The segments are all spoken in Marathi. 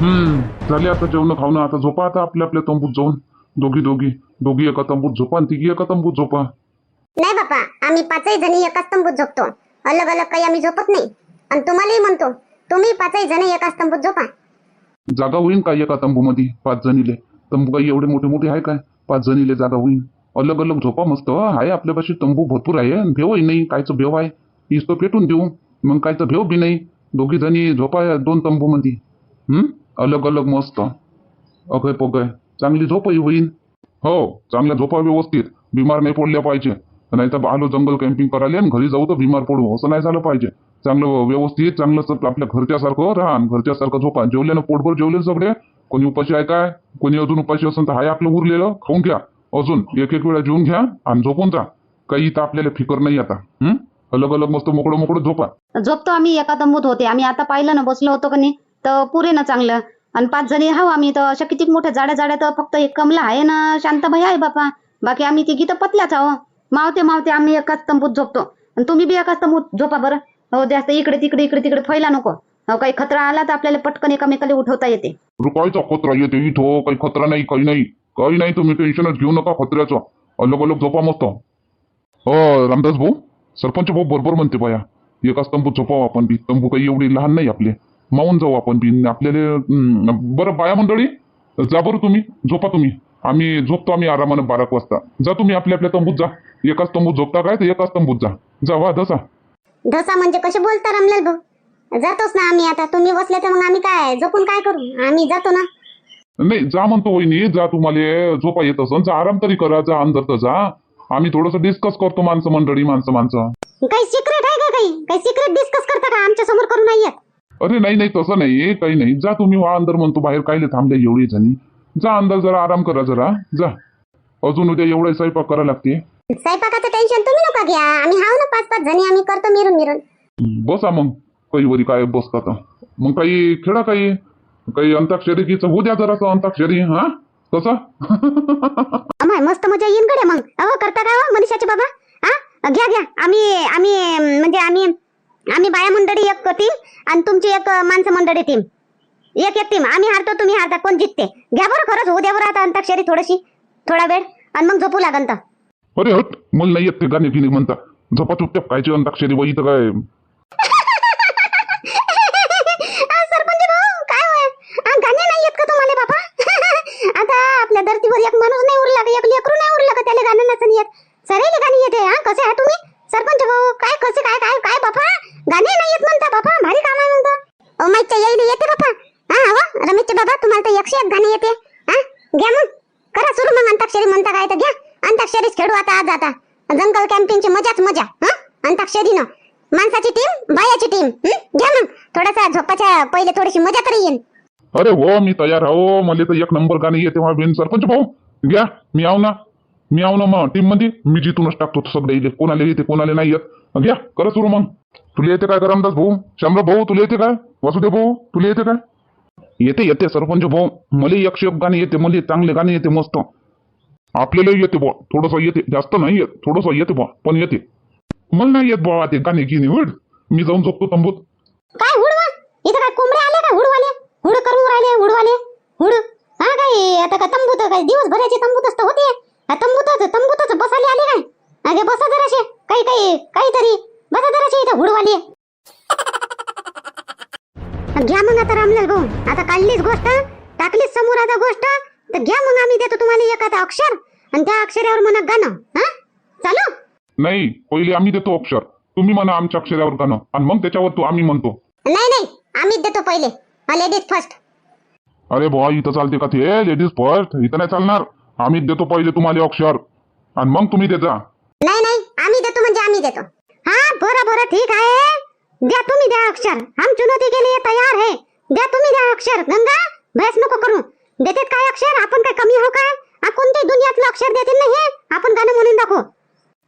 हम्म. झाले आता जेवण खावणं आता झोपा आता आपल्या आपल्या तंबूत जाऊन. दोघी दोघी. दोघी एका तंबूत झोपा आणि तिघी एका तंबूत झोपा. नाही बापा आम्ही पाचही जणी एकाच तंबूत झोपतो. अलग अलग काही आम्ही झोपत नाही. आणि तुम्हालाही म्हणतो तुम्ही पाचही जणी एकाच तंबूत झोपा. जागा होईन का एका तंबूमध्ये पाच जणीले? तंबू काही एवढे मोठे मोठे आहे काय? पाच जणीले जागा होईन. अलग अलग झोपा मस्त आहे आपल्यापाशी तंबू भरपूर आहे आणि भेवही नाही कायचं भेव आहे? इस्तो पेटून देऊ मग कायचं भेव बी नाही. दोघी जणी झोपा दोन तंबूमध्ये. हम्म अलग अलग मस्त. अगय पगय. चांगली झोपही होईन हो चांगल्या झोपा व्यवस्थित. बिमार नाही पडल्या पाहिजे. नाही तर आलो जंगल कॅम्पिंग करायला आणि घरी जाऊ तर बिमार पडू. असं नाही झालं पाहिजे. चांगलं व्यवस्थित चांगलं आपल्या घरच्यासारखं राहा आणि घरच्यासारखं झोपा. जेवल्यानं पोटभर जेवले सगळे. कोणी उपाशी आहे काय? कोणी अजून उपाशी असेल तर हाय आपलं उरलेलं. खाऊन घ्या. अजून एक एक वेळा जेवून घ्या आणि झोपून जा. काही इथं आपल्याला फिकर नाही आता. हम्म अलग अलग मस्त मोकळं मोकळं झोपा. झोपतो आम्ही. एका तंबूत होते. आम्ही आता पाहिलं ना बसलो होतो का नाही? तर पुरे ना चांगलं. आणि पाच जणी हाव आम्ही तर अशा किती मोठ्या जाड्या जाड्या तर फक्त एक कमला आहे ना शांताबाई आहे बापा. बाकी आम्ही तिघी तर पतल्याच आहो मावते मावते आम्ही एकाच तंबूत झोपतो. आणि तुम्ही बी एकाच तंबूत झोपा बरं. हो जास्त इकडे तिकडे इकडे तिकडे फैला नको. हो काही खतरा आला तर आपल्याला पटकन एकामेकाला उठवता येते. रुपयाचा खतरा येते इथं? काही खतरा नाही काही नाही. काही नाही तुम्ही टेन्शनच घेऊ नका खतऱ्याचं. अलग अलग झोपा मस्त. हो रामदास भाऊ सरपंच भाऊ बरोबर म्हणते बाया. एकाच तंबूत झोपावं आपण बी. तंबू काही एवढी लहान नाही आपले. मावून जाऊ आपण बी. आपल्याला बरं बाया मंडळी जा बरं तुम्ही झोपा तुम्ही. आम्ही झोपतो आम्ही आरामानं बारा वाजता. जा तुम्ही आपल्या आपल्या तंबूत जा. एकाच तंबूत झोपता काय? तर एकाच तंबूत जा. जा वा दसा ढोसा म्हणजे कसे बोलता रामलाल भाऊ? जातोच ना आम्ही आता. तुम्ही बसले तर मग आम्ही काय? झोपून काय करू? आम्ही जातो ना. नाही जा म्हणतो वहिनी जा तुम्हाला. झोपा येत असन. जा आराम तरी करा. जा अंदर तर जा. आम्ही थोडंसं डिस्कस करतो माणसं मंडळी माणसं माणसं. काही सिक्रेट आहे का काही? काही सिक्रेट डिस्कस करता का? आमच्यासमोर करू नाही येत. अरे नाही नाही तसं नाही काही नाही. जा तुम्ही वा अंदर म्हणतो बाहेर कायले थांबले एवढी जणी. जा अंदर जरा आराम करा जरा. जा. अजून उद्या एवढा स्वयंपाक करा लागते. स्वयंपाकाचं टेन्शन तुम्ही नका घ्या. आम्ही हाव ना पाच पाच जणी आम्ही करतो मिरून मिरून. बसा मग. काही वरी काय बसतात मग काही खेळा काही. काही अंताक्षरी गीचं होऊ द्या जरासं अंताक्षरी हा? कसं अमाय मस्त मजा येईन गड्या मग. अहो करता का हो मनीषाचे बाबा? हा? घ्या घ्या. आम्ही आम्ही म्हणजे आम्ही आम्ही बाया मंडळी एक टीम आणि तुमची एक माणसं मंडळी टीम एक एक टीम आम्ही हारतो तुम्ही हारता. कोण जिंकते घ्या बरं खरंच होऊ द्या बरं आता अंताक्षरी थोडीशी थोडा वेळ आणि मग झोपू लागन तर. अरे हट मला नाही येत ते गाणे गिणे म्हणता. झोपा चुपचाप कायची अंताक्षरी वही तर काय? सरपंच भाऊ काय होय? आ, गाणे नाही येत का तुम्हाला बाबा आता आपल्या धर्तीवर एक माणूस नाही उरला का? एक लेकरू नाही उरला का? त्याला गाणं नसन येत. गाणी येते हा? कसे आहे तुम्ही? सरपंच भाऊ काय कसे काय काय गाणे नाही येत म्हणता बापा भारी काम आहे म्हणता. ओ माईच्या येईल येते बापा हा हो रमेशचे बाबा तुम्हाला तर एकशे एक गाणे येते. हा घ्या मग. करा सुरू मग अंताक्षरी म्हणता काय तर घ्या. अंताक्षरीच खेळू आता आज आता. जंगल कॅम्पिंगची मजाच मजा हा? अंताक्षरीनं. माणसाची टीम बायाची टीम घ्या मग. थोडासा झोपाच्या पहिले थोडीशी मजा तरी येईल अरे हो मी तयार हो मला तर एक नंबर गाणी येते हा बिन सरपंच भाऊ. घ्या मी आव ना. मी आव ना मग टीममध्ये मी जिथूनच टाकतो सगळे कोणाला येते कोणाला नाही येत. घ्या करा सुरू मग. तुला येते काय करमदास भाऊ? शंभर भाऊ तुला येते काय? वासुदेव भाऊ तुला येते काय? येते येते सरपंच भाऊ. मला यक्ष गाणे येते मला चांगले गाणे येते मस्त. आपल्याला येते बुवा. थोडंसं येते जास्त नाही येत थोडंसं येते बुवा पण येते. मला नाही येत बुवा ते गाणे गिने उड मी जाऊन झोपतो तंबूत काय हुडवा? इथं काय कोंबडे आले का हुडवाले? हुड करून राहिले हुडवाले? हुड. हा काय आता का तंबूत काय दिवसभराचे तंबूतच तर होते हा तंबूतच तंबूतच बसाले आले काय अगे बसा जराशे काही काही काहीतरी. बसा जराशे इथं हुडवाले. घ्या मग आता रामलाल भाऊ. आता काढलीच गोष्ट टाकलीच समोर आता गोष्ट तर घ्या मग आम्ही देतो तुम्हाला एखादा अक्षर आणि त्या अक्षरावर म्हणा गाणं हा? चालू? नाही पहिले आम्ही देतो अक्षर. तुम्ही म्हणा आमच्या अक्षरावर गाणं आणि मग त्याच्यावर तू आम्ही म्हणतो. नाही नाही आम्हीच देतो पहिले. लेडीज फर्स्ट अरे बुवा इथं चालते का ते? लेडीज फर्स्ट इथं नाही चालणार. आम्हीच देतो पहिले तुम्हाला अक्षर. आणि मग तुम्ही देता देतो. हा बरं बरं ठीक आहे. द्या तुम्ही द्या अक्षर. हम चुनौती के लिए तयार है. द्या तुम्ही द्या अक्षर. गंगा बहस नको करू. देतेत काय अक्षर? आपण काय कमी हो काय हा कोणत्याही दुनियातलं अक्षर देतील नाही हे? आपण गाणं म्हणून दाखवू.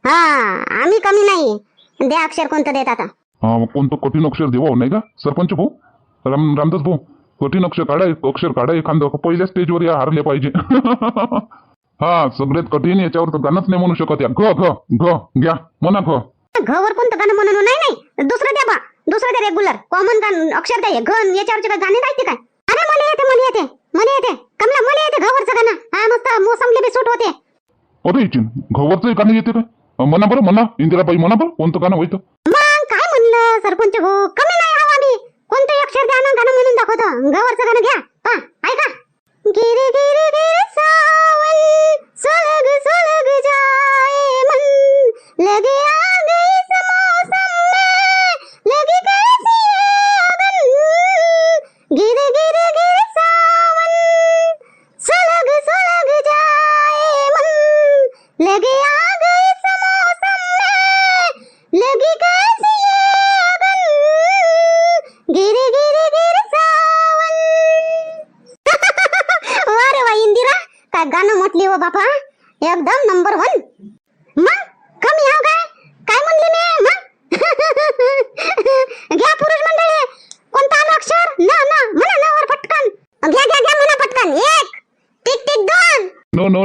हा आम्ही कमी नाही. द्या अक्षर कोणतं देत आता. हा, मग कोणतं कठीण अक्षर देवा नाही का? सरपंच भाऊ? राम रामदास भाऊ? कठीण अक्षर काढा अक्षर काढा एखादं. पहिल्या स्टेजवर या हारले पाहिजे. हा सगळेच कठीण याच्यावर तर गाणंच नाही म्हणू शकत या घ घ घ घ्या म्हणा घ. घवर कोणतं गाणं म्हणून नाही नाही दुसरं द्या बा. दुसरं द्या रेग्युलर कॉमन गाणं अक्षर द्या घन याच्यावरचे काय गाणे राहते काय? अरे मला येते मला येते मला येते. कमला मला येते घवरचं गाणं. हा मस्त मोसमले बी सूट होते. अरे इचिन घवरचं गाणं येते काय? म्हणा बरं म्हणा. इंदिराबाई म्हणा बरं कोणतं गाणं होईत? मग काय म्हणलं सरपंच हो कमी नाही हवा मी कोणतं अक्षर द्या ना गाणं म्हणून दाखवतो? घवरचं गाणं घ्या. पा ऐका. गिर गिर गिर सावन सलग सलग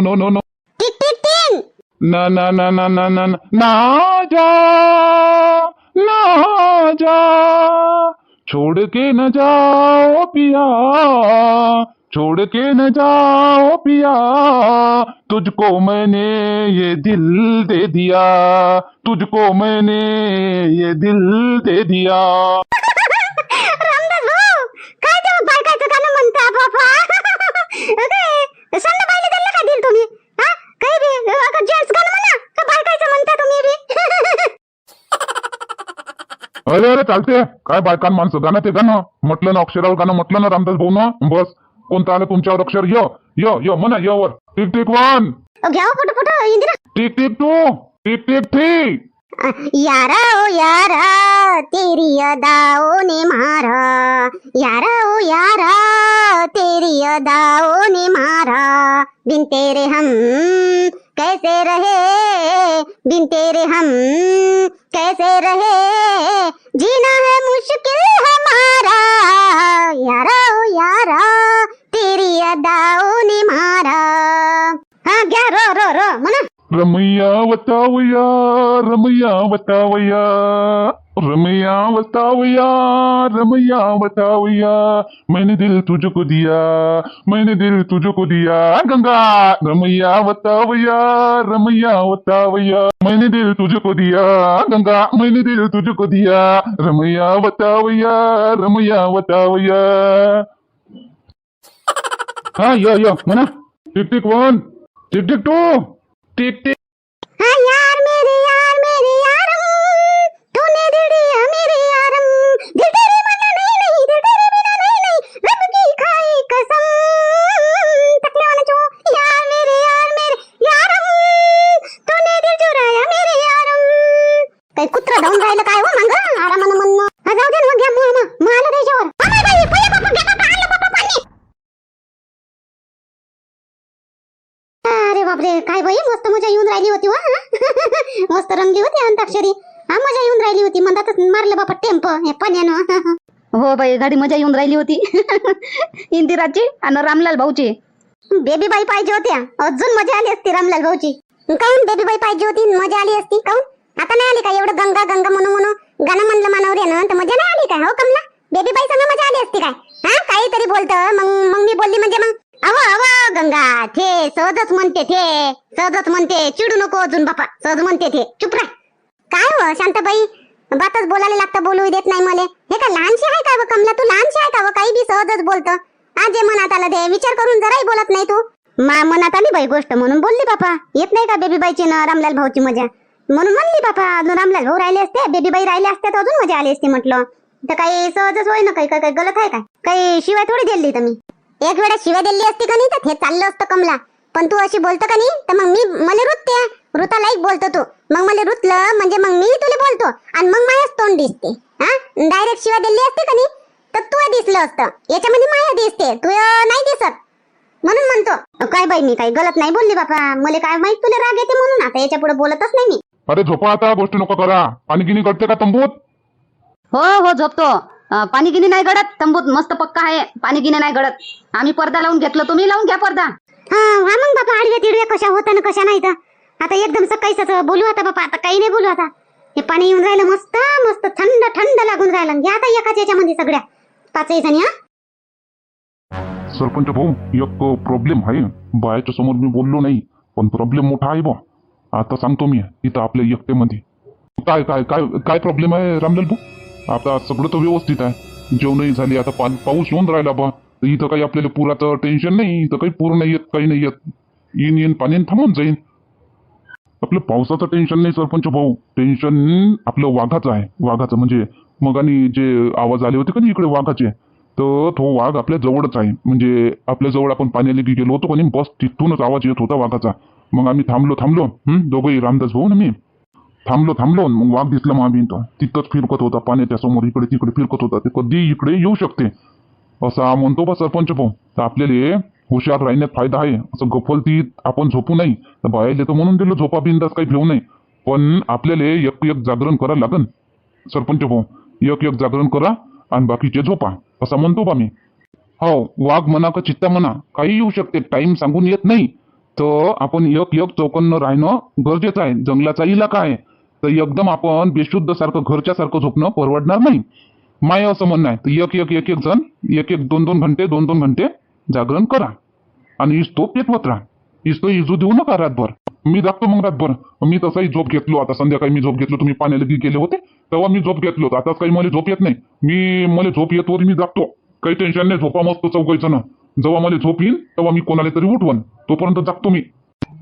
no no no na na na na na ना na. Ja ना जा छोड़ के न जाओ पिया। छोड़ के न जाओ पिया। तुझको मैंने ये दिल दे दिया। तुझको मैंने ये दिल दे दिया। अरे अरे चालते काय बायकान माणसं? गाणं ते गाणं म्हटलं ना अक्षरावर गाणं म्हटलं ना रामदास भाऊ ना बस. कोणतं आलं तुमच्यावर अक्षर? य य य म्हणा य वर. Tick tick one. घ्या photo photo Indira. Tick tick two. Tick tick three. यारा ओ यारा तेरी अदाओं ने मारा. यारा ओ यारा तेरी अदाओं ने मारा. बिन तेरे हम कैसे रहे? बिन तेरे हम कैसे रहे? जीना है मुश्किल हमारा। यारा ओ यारा तेरी अदाओं ने मारा। हाँ क्या रो रो रो मना। रमैया बतावया रमैया बतावया रमैया बतावया रमैया बतावया मैंने दिल तुझको दिया, मैंने दिल तुझको दिया, गंगा, रमैया बतावया रमैया बतावया मैंने दिल तुझको दिया, गंगा, मैंने दिल तुझको दिया, रमैया बतावया रमैया बतावया हाँ यो यो, मना। Tick tick, one. Tick tick, two. Beep, beep. Antakshari हा मजा येऊन राहिली होती. म्हणतातच मारलं बापा टेम्प. हे पाण्यानं. हो बाई गाडी मजा येऊन राहिली होती. इंदिराची आणि रामलाल भाऊची. बेबी बाई पाहिजे होत्या. अजून मजा आली असती रामलाल भाऊची. काऊन बेबी बाई पाहिजे होती? मजा आली असती. काऊन? आता नाही आली का? एवढं गंगा गंगा म्हणून म्हणून गाणं म्हणलं मानवर ना तर मजा नाही आली काय? हो कमला? बेबी बाई संग मजा आली असती काय? हा काहीतरी बोलतं. मग मग मी बोलली म्हणजे मग? अव अव गंगा थे सहजच म्हणते थे. सहजच म्हणते. चिडू नको अजून बापा. सहज म्हणते थे. चुप राह. काय हो शांताबाई? बातच बोलायला लागतं बोलू देत नाही मला. हे का लहानशी आहे का व कमला तू? लहानशी आहे का व काही बी सहजच बोलतं. आज जे मनात आलं ते. विचार करून जराही बोलत नाही तू. मा मनात आली बाई गोष्ट म्हणून बोलली बापा. येत नाही का बेबी बाईची ना रामलाल भाऊची मजा? म्हणून म्हणली बापा अजून रामलाल भाऊ राहिले असते? बेबी बाई राहिले असते तर अजून मजा आली असती म्हटलं. तर काही सहजच होय ना काही काही गलत आहे काय? काही शिवाय थोडी दिली तर मी. एक वेळा शिवाय दिली असती का नाही? तर हे चाललं असतं कमला. पण तू अशी बोलतो का नाही? तर मग मी मला रुतते ऋता लाईक बोलतो तू. मग मला रुतलं म्हणजे मग मी तुला बोलतो. आणि मग मायाच तोंड दिसते. हा? डायरेक्ट शिवाय दिली असती का नाही? तर तू दिसलं असतं. याच्यामध्ये माया दिसते. तू नाही दिसत. म्हणून म्हणतो. काय बाई मी काही गलत नाही बोलली बापा. मला काय माहीत तुला राग येते म्हणून? आता याच्यापुढे बोलतच नाही मी. अरे झोपा आता गोष्ट नको करा. पाणी गिनी कळते का तंबूत? हो हो झोपतो. पाणी गिनी नाही गडत. तंबूत मस्त पक्का आहे. पाणी गिनी नाही गडत. आम्ही पडदा लावून घेतलं. तुम्ही लावून घ्या पडदा. हा हा मग बापा आडव्या तिडव्या कशा होत्या ना कशा नाही तर आता एकदम सकाळीच असं बोलू आता बापा आता काही नाही बोलू आता. हे पाणी येऊन राहिलं मस्त मस्त थंड थंड लागून राहिलं. घ्या आता एकाच याच्यामध्ये सगळ्या. पाचही जणी हा. सरपंच भाऊ एक प्रॉब्लेम आहे. बायाच्या समोर मी बोललो नाही पण प्रॉब्लेम मोठा आहे बा. आता सांगतो मी इथं आपल्या एकटेमध्ये काय काय काय काय प्रॉब्लेम आहे रामलाल भाऊ? आता सगळं तर व्यवस्थित आहे. जेवणही झाली आता पा पाऊस येऊन राहिला बा. इथं काही आपल्याला पुराचं टेन्शन नाही इथं काही पूर नाही येत काही नाही येत. येईन येईन पाणी थांबून जाईन. आपलं पावसाचं टेन्शन नाही सरपंच भाऊ. टेन्शन आपलं वाघाचं आहे. वाघाचं म्हणजे मग आणि जे आवाज आले होते का नाही इकडे वाघाचे? तर तो वाघ आपल्या जवळच आहे. म्हणजे आपल्या जवळ आपण पाण्याला गेलो होतो पण बस तिथूनच आवाज येत होता वाघाचा. मग आम्ही थांबलो थांबलो. दोघंही रामदास भाऊ ना मी. थांबलो थांबलो. मग वाघ दिसला मग आम्ही. इथं तिथंच फिरकत होता. पाण्याच्या समोर इकडे तिकडे फिरकत होता. ते कधी इकडे येऊ शकते. असा म्हणतो बा सरपंच भाऊ. तर आपल्याला हुशार राहण्यात फायदा आहे. असं गफलतीत आपण झोपू नाही तर बाहेर येतो म्हणून दिलं झोपा बिंदास काही घेऊ नये. पण आपल्याला एक एक जागरण करावं लागन. सरपंच भाऊ एक एक जागरण करा आणि बाकीचे झोपा. असं म्हणतो बा मी. हो वाघ म्हणा का चित्ता म्हणा काही येऊ शकते. टाइम सांगून येत नाही. तर आपण एक एक चौकन्न राहणं गरजेचं आहे. जंगलाचा इलाका आहे. तर एकदम आपण बेशुद्ध सारखं घरच्या सारखं झोपणं परवडणार नाही. माय असं म्हणणं आहे. तर एक एक एक एक जण एक एक दोन दोन घंटे दोन दोन घंटे जागरण करा. आणि इस्तो पेटवत राहा. इस्तो इजू देऊ नका रातभर. मी जागतो मग रातभर. मी तसाही झोप घेतलो. आता संध्याकाळी मी झोप घेतलो. तुम्ही पाण्याला गी गेले होते. तेव्हा मी झोप घेतलो होतो. आताच काही मला झोप येत नाही. मी मला झोप येत वर मी जागतो. काही टेन्शन नाही. झोपा मस्त चौकायचं ना. जेव्हा मला झोप येईल तेव्हा मी कोणाला तरी उठवण तोपर्यंत जागतो मी.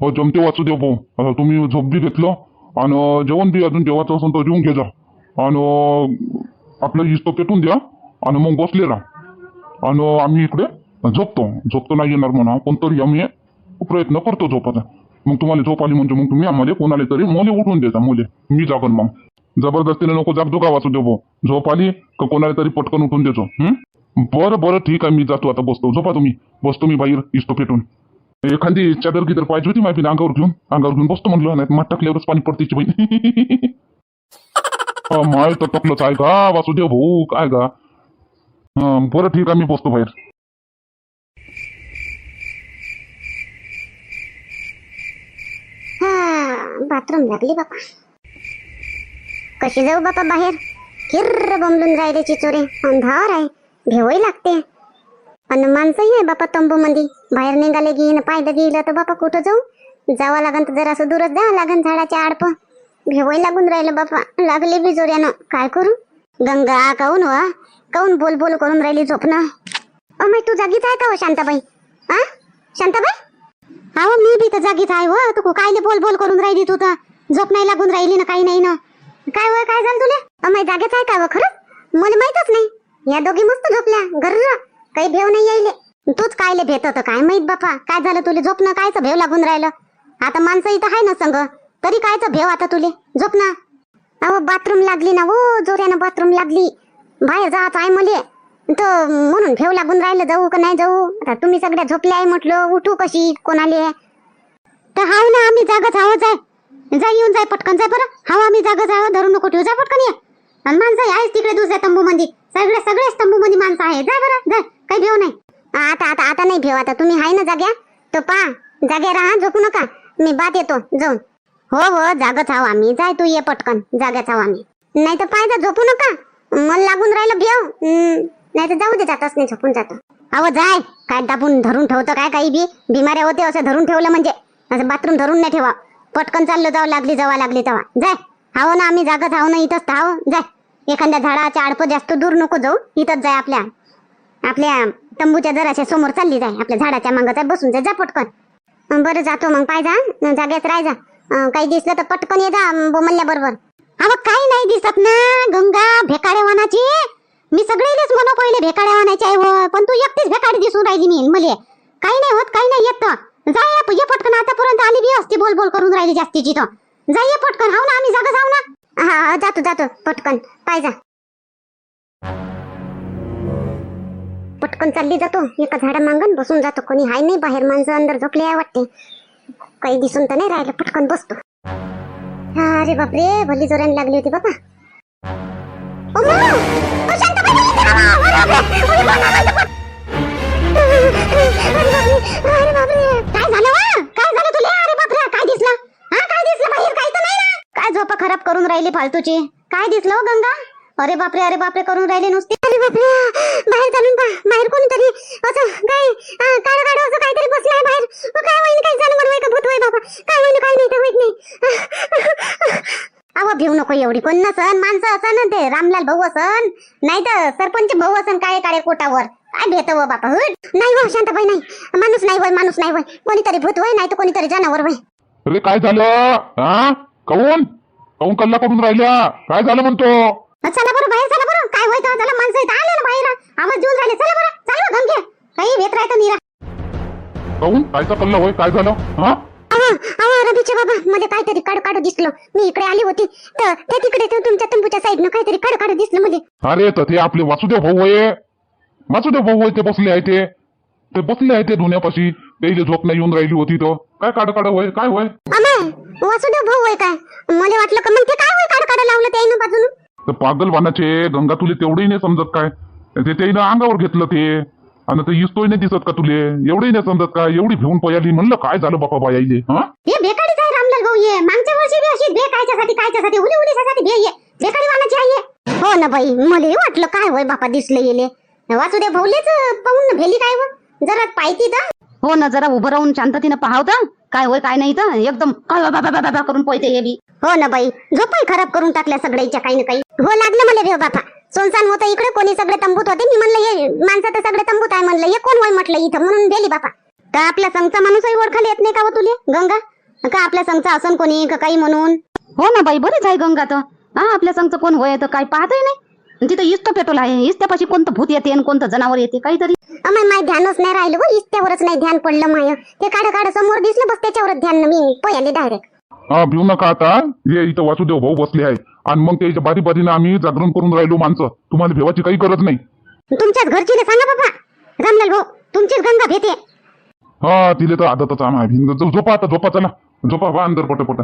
हो जमते वाचू देव भाऊ. तुम्ही झोप बी घेतलं. आणि जेवण बी अजून जेवायचं असून तर जेवून घे जा. आणि आपलं इस्तो पेटून द्या. आणि मग बसले राहा. आणि आम्ही इकडे झोपतो. झोपतो नाही येणार म्हणा. पण तरी आम्ही प्रयत्न करतो झोपाचा मग तुम्हाला झोप आली म्हणजे मग तुम्ही आम्हाला कोणाला तरी मोले उठून देता मोले. मी जागन मग. जबरदस्तीने नको जागतो का वाचू देवो झोप आली का कोणाला तरी पटकन उठून देतो. बरं बरं ठीक आहे. मी जातो आता. बसतो. झोपा तुम्ही. बसतो मी बाहेर. इसतो पेटून. एखादी चादर गिदर पाहिजे होती माहिती अंगावर घेऊन. अंगावर घेऊन बसतो म्हणलं नाही माठ टाकल्यावरच पाणी पडते बाई. माय तर टकलंच आहे का? वासुदेव भाऊ. काय का? बरं ठीक आहे. मी बसतो बाहेर हा बाथरूम लागली बापा. कशी जाऊ बापा बाहेर? किर्र बोंबलून राहिले चिचोरे अंधार आहे. भेवही लागते. पण माणसंही आहे बापा तंबू मध्ये बाहेर निघाले घेईन पायदा गेलं तर बापा कुठं जाऊ? जावं लागन तर जरासं दूरच जा लागन झाडाच्या आडप भेवही लागून राहिलं बापा. लागले बी जोऱ्यानं काय करू? गंगा काऊन वा? काऊन बोल बोल करून राहिली झोपणं? अमय तू जागीच आहे का हो शांताबाई? हा शांताबाई? अहो मी बी तर जागीच आहे हो. तू कायले बोल बोल करून राहिली तू तर. झोप नाही लागून राहिली ना काही नाही ना. काय होय काय झालं तुला? अमाय जागेच आहे का व? खरंच? मला माहितच नाही. या दोघी मस्त झोपल्या गर्र काही भेव नाही यायले. तूच कायले भेट तर काय माहीत बापा? काय झालं तुले? झोपणं कायचं भेव लागून राहिलं? आता माणसं इथं आहे ना संग. तरी कायचं भेव आता तुले? झोप ना. अहो बाथरूम लागली ना हो जोऱ्यानं बाथरूम लागली. बाहेर जायचं आहे मले. तर म्हणून फेव लागून राहिलं जाऊ का नाही जाऊ? आता तुम्ही सगळ्या झोपल्या आहे म्हटलं उठू कशी? कोणाले तर हाव ना आम्ही जागच आहो जाय. जा येऊन जाय पटकन जाय बरं. हाव आम्ही जागच आहो धरू नको ठेवू. जा पटकन ये. आणि माणसं आहेच तिकडे दुसऱ्या तंबू मध्ये सगळे सगळेच तंबू मध्ये माणसं आहे जाय बरं जाय काही भेव नाही. आता आता आता नाही भेव. आता तुम्ही आहे ना जाग्या? तो पा. जाग्या राहा झोपू नका. मी बात येतो जाऊन. हो हो जागच आहो आम्ही. जाय तू ये पटकन. जाग्याच आहो आम्ही. नाही तर पाहिजे झोपू नका. मन लागून राहिलं भेव. नाही तर जाऊ दे जातच नाही झोपून जातो. अहो जाय. काय दाबून धरून ठेवतं काय काही बी? बिमाऱ्या होते असं धरून ठेवलं म्हणजे. असं बाथरूम धरून नाही ठेवा. पटकन चाललो जावं लागली जावा लागली तेव्हा जाय. हाव ना आम्ही जागत हाव ना इथंच. थाव जाय. एखाद्या झाडाच्या आडप जास्त दूर नको जाऊ. इथंच जाय आपल्या. आपल्या तंबूच्या जराच्या समोर चालली जाय. आपल्या झाडाच्या मागं जाय बसून जाय. जा पटकन. बरं जातो मग. पाय जा. जाग्यात राहाय जा. काही दिसलं तर पटकन ये जा बोमल्ल्या बरोबर अहो काही नाही दिसत ना गंगा भेकाड्या वनाची मी सगळेलेच म्हणा पहिले भेकाड्या आणायचे आहे पण तू एकटीच भेकाडी दिसून राहिली मी मले. काही नाही होत काही नाही येत. जा ये पटकन आतापर्यंत आली बी असती बोल बोल करून राहिली जास्तीची तर जाय ये पटकन हाव ना आम्ही जागा जाऊ ना. हा हा, जातो जातो पटकन. पाय जा. पटकन चालली जातो एका झाडा मागून बसून जातो. कोणी हाय नाही बाहेर माणसं अंदर झोपले आहे वाटते. काही दिसून तर नाही राहिलं पटकन बसतो. अरे बापरे भली जोराने लागली होती बाबा काय झालं वा? काय झालं तुला? अरे बापरे काय दिसलं? हा काय दिसलं बाहेर काही तर नाही ना. काय झोपा खराब करून राहिली फालतूची? काय दिसलं हो गंगा? अरे बापरे अरे बापरे करून राहिले नुसते. अरे बापरे बाहेर चालून पहा. बाहेर कोणीतरी असं काय? अं, काढ असं काहीतरी बसलं आहे बाहेर. काय होईल काय जनावर होय का? भूत होय बाबा. काय होईल काय नाही तर होईल नाही. भिऊ नको एवढी. कोण नसन? माणसं असन ते. रामलाल भाऊ असन. नाही तर सरपंच भाऊ असन काळे काळे कोटावर. काय भेट व बापा? हुट नाही हो शांताबाई नाही. माणूस नाही वय माणूस नाही वय कोणीतरी भूत वय नाही तर कोणीतरी जनावर वय अरे काय झालं? हा? काऊन? काऊन कल्ला करून राहिल्या? काय झालं म्हणतो? चला बरं बाहेर चला बरं. काय होय तर चला. माणसं इथं आले ना बाहेर. आवाज देऊन राहिले. चला बरं. चला गंगे काही भेट राहतं निरा. काऊन? कायचा कल्ला होय? काय झालं? हा? अहो अहो रवीचे बाबा मला काहीतरी काढू काढू दिसलं. मी इकडे आली होती. तर ते तिकडे ते तुमच्या तंबूच्या साईडनं काहीतरी काढू काढू दिसलं मला. अरे तर ते आपले वासुदेव भाऊ आहे. वासुदेव भाऊ आहे ते बसले आहे ते. ते बसले आहे ते धुण्यापाशी. ते इथे झोप नाही येऊन राहिली होती तो काय काढ काढ होय? काय होय? अमाय वासुदेव भाऊ आहे काय? मला वाटलं का मग ते काय होय काढ काढ लावलं बाजून? तर पागल वानाचे गंगा तुले तेवढंही नाही समजत काय. ते अंगावर घेतलं ते. आणि ते इस्तोय नाही दिसत का तुले? एवढंही नाही समजत का? एवढी भिवून पयाली. म्हणलं काय झालं बापा बायाईले हा? हे बेकारीच आहे रामलाल भाऊ ये. मागच्या वर्षी बी अशी बे कायच्यासाठी कायच्यासाठी उली उलीसाठी बे ये. बेकारी वानाची आहे. हे. हो ना बाई मला वाटलं काय होय बापा दिसलं येले. वासुदेव भाऊलेच पाहून भेली काय व? जरा पाहिती तर. हो ना जरा उभं राहून शांततेनं पाहावतं काय होय काय नाही तर. एकदम काय बाबा बाबा बाबा करून पळते हे बी. हो ना बाई झोपही खराब करून टाकल्या सगळ्याच्या काही ना काही. हो लागलं मला भेव बापा. सोनसान होतं इकडे कोणी सगळे तंबूत होते. मी म्हणलं हे माणसं तर सगळे तंबूत आहे. म्हणलं हे कोण होय म्हटलं इथं? म्हणून गेली बापा का आपल्या संघचा माणूसही ओळखायला येत नाही का तुले? गंगा? का आपल्या संघचा असन कोणी का काही म्हणून? हो ना बाई बरेच आहे गंगा तर. हा आपल्या संगचं कोण होय तर काय पाहतही नाही. तिथं इष्ट पेटोल आहे. इस्त्यापाशी कोणतं भूत येते आणि कोणतं जनावर येते काहीतरी. अमाय माय ध्यानच नाही राहिलं हो इस्त्यावरच नाही ध्यान पडलं माय. ते काढ काढ समोर दिसलं बस त्याच्यावरच ध्यान. मी पयाले डायरेक्ट हा भिवू नका आता. हे इथं वासुदेव भाऊ बसले आहे आणि मग त्याच्या बारी बारीनं आम्ही जागरण करून राहिलो माणसं तुम्हाला भेवाची काही गरज नाही. तुमच्याच घरची सांगा बाबा. रामलाल भाऊ तुमचीच गंगा भेटे. हा तिले तर आदतच आम्ही झोपा आता झोपा चला. झोपा बा अंदर पट पट